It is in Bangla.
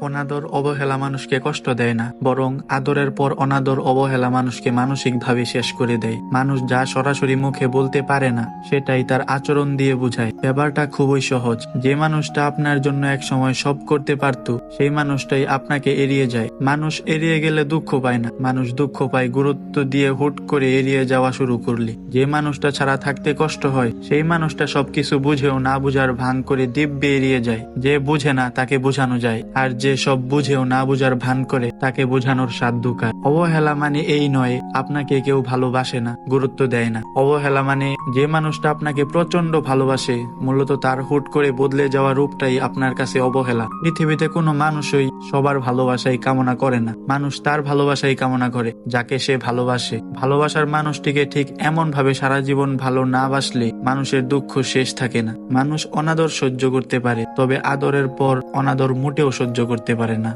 অনাদর অবহেলা মানুষকে কষ্ট দেয় না, বরং আদরের পর অনাদর অবহেলা মানুষকে মানসিকভাবে শেষ করে দেয়। মানুষ যা সরাসরি মুখে বলতে পারে না, সেটাই তার আচরণ দিয়ে বুঝায়। ব্যাপারটা খুবই সহজ। যে মানুষটা আপনার জন্য এক সময় সব করতে পারত সেই মানুষটাই আপনাকে এড়িয়ে যায়। মানুষ এড়িয়ে গেলে দুঃখ পায় না। মানুষ দুঃখ পায় গুরুত্ব দিয়ে হুট করে এড়িয়ে যাওয়া শুরু করলে। যে মানুষটা ছাড়া থাকতে কষ্ট হয়, সেই মানুষটা সবকিছু বুঝেও না বুঝার ভান করে দিব্যে এড়িয়ে যায়। যে বুঝে না, তাকে বোঝানো যায়। আর যে সব বুঝেও না বুঝার ভান করে, তাকে বোঝানোর সাধ্য কার? অবহেলা মানে এই নয়, আপনাকে কেউ ভালোবাসে না, গুরুত্ব দেয় না। অবহেলা মানে যে মানুষটা আপনাকে প্রচণ্ড ভালোবাসে, মূলত তার হুট করে বদলে যাওয়া রূপটাই আপনার কাছে অবহেলা। পৃথিবীতে কোনো মানুষই সবার ভালোবাসাই কামনা করে না। মানুষ তার ভালোবাসাই কামনা করে, যাকে সে ভালোবাসে। ভালোবাসার মানুষটিকে ঠিক এমন ভাবে সারা জীবন ভালো না বাসলে মানুষের দুঃখ শেষ থাকে না। মানুষ অনাদর সহ্য করতে পারে, তবে আদরের পর অনাদর মোটেও সহ্য করতে পারে না।